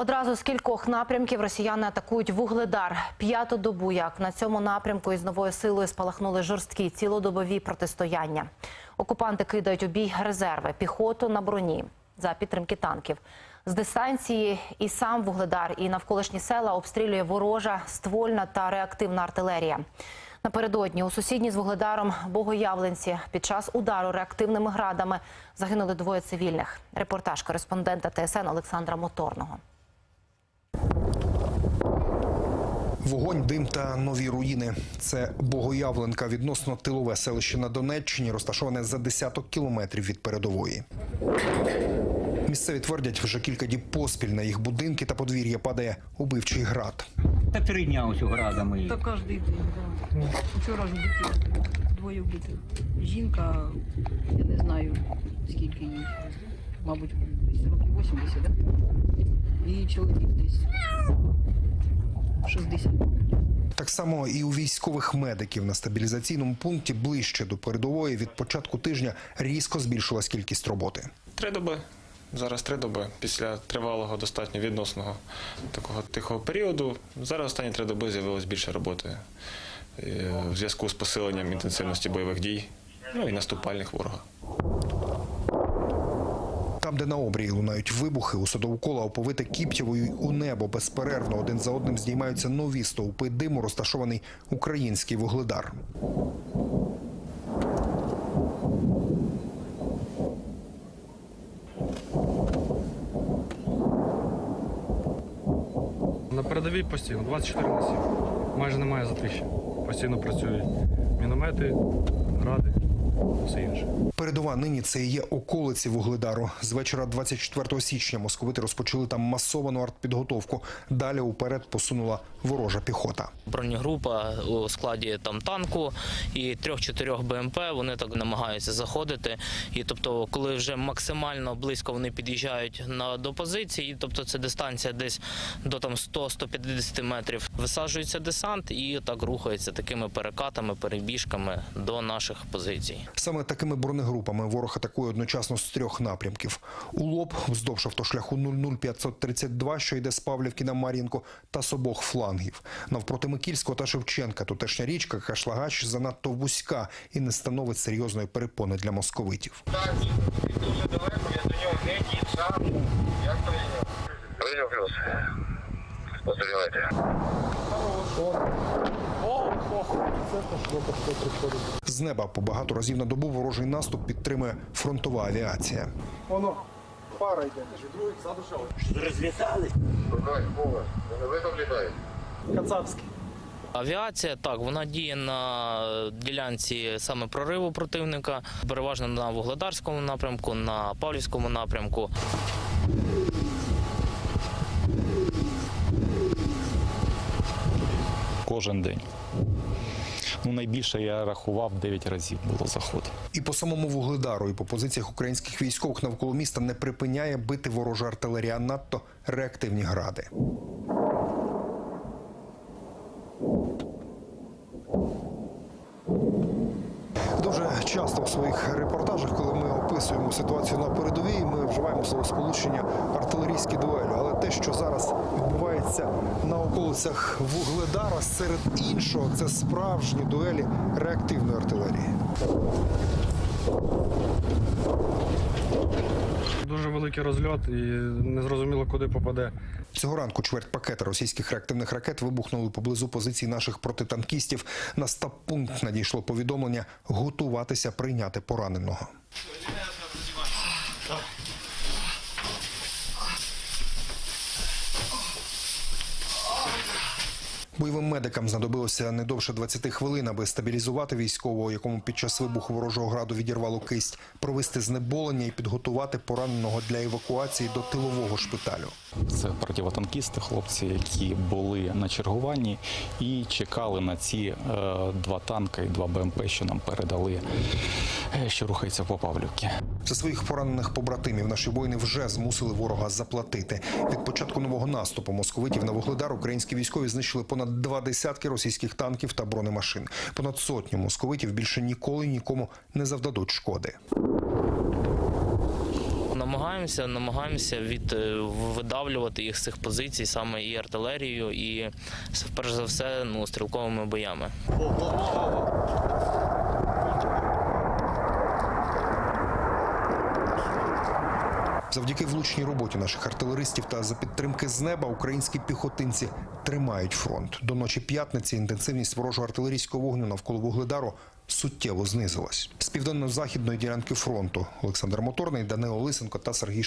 Одразу з кількох напрямків росіяни атакують вугледар. П'яту добу, як на цьому напрямку із новою силою спалахнули жорсткі цілодобові протистояння. Окупанти кидають у бій резерви, піхоту на броні за підтримки танків. З дистанції і сам вугледар, і навколишні села обстрілює ворожа ствольна та реактивна артилерія. Напередодні у сусідній з вугледаром Богоявленці під час удару реактивними градами загинули двоє цивільних. Репортаж кореспондента ТСН Олександра Моторного. Вогонь, дим та нові руїни. Це Богоявленка, відносно тилове селище на Донеччині, розташоване за десяток кілометрів від передової. Місцеві твердять, вже кілька діб поспіль на їх будинки та подвір'я падає убивчий град. Та три дня ось градами. Та кожен день, да. Вчора ж вбиті, двоє вбитих. Жінка, я не знаю, скільки їй, мабуть, років 80, да? І чоловік десь 60. Так само і у військових медиків на стабілізаційному пункті ближче до передової від початку тижня різко збільшилась кількість роботи. Три доби. Зараз три доби після тривалого, достатньо відносного такого тихого періоду. Зараз останні три доби з'явилось більше роботи е, в зв'язку з посиленням інтенсивності бойових дій, ну і наступальних ворога. Там, де на обрії лунають вибухи, у садовкола оповите Кіптєвою у небо безперервно один за одним здіймаються нові стовпи диму, розташований український вугледар. На передовій постійно 24 на 7. Майже немає затріщин. Постійно працюють міномети, гради, все інше. Передова нині це і є околиці вугледару. З вечора 24 січня московити розпочали там масовану артпідготовку. Далі уперед посунула ворожа піхота. бронегрупа у складі там танку і трьох-чотирьох БМП. Вони так намагаються заходити. І тобто, коли вже максимально близько вони під'їжджають на до позиції, тобто це дистанція десь до там 100-150 метрів, висаджується десант і так рухається такими перекатами, перебіжками до наших позицій. Саме такими бронегрупами ворог атакує одночасно з трьох напрямків: у лоб вздовж автошляху 00532, що йде з Павлівки на Мар'їнку, та з обох флангів. Навпроти Микільського та Шевченка тутешня річка Кашлагач занадто вузька і не становить серйозної перепони для московитів. дуже далеко, я до нього не дійшав. Як прийняв? Прийняв плюс. Спостерігайте. З неба по багато разів на добу ворожий наступ підтримує фронтова авіація. Шукай, мова. Ви там літають. Авіація так вона діє на ділянці саме прориву противника, переважно на вугледарському напрямку, на Павлівському напрямку. кожен день. Ну, найбільше я рахував 9 разів було заход. І по самому вугледару, і по позиціях українських військових навколо міста не припиняє бити ворожа артилерія, надто реактивні гради. Дуже часто в своїх репортажах, коли ми описуємо ситуацію на передовій, ми вживаємо словосполучення артилерійські дуелі. Але те, що зараз відбувається на околицях Вугледара, серед іншого, це справжні дуелі реактивної артилерії. Великий розльот і незрозуміло, куди попаде. Цього ранку чверть пакета російських реактивних ракет вибухнули поблизу позицій наших протитанкістів. На стаб-пункт надійшло повідомлення готуватися прийняти пораненого. Бойовим медикам знадобилося не довше 20 хвилин, аби стабілізувати військового, якому під час вибуху ворожого граду відірвало кисть, провести знеболення і підготувати пораненого для евакуації до тилового шпиталю. Це противотанкісти, хлопці, які були на чергуванні і чекали на ці е, два танки і два БМП, що нам передали, е, що рухається по Павлівці. За своїх поранених побратимів наші воїни вже змусили ворога заплатити. Від початку нового наступу московитів на вугледар українські військові знищили понад два десятки російських танків та бронемашин. Понад сотню московитів більше ніколи нікому не завдадуть шкоди. Намагаємося намагаємося, від е, видавлювати їх з цих позицій саме і артилерією, і перш за все ну, стрілковими боями. Завдяки влучній роботі наших артилеристів та за підтримки з неба українські піхотинці тримають фронт. До ночі п'ятниці інтенсивність ворожого артилерійського вогню навколо Вугледару суттєво знизилась. З південно-західної ділянки фронту Олександр Моторний, Данило Лисенко та Сергій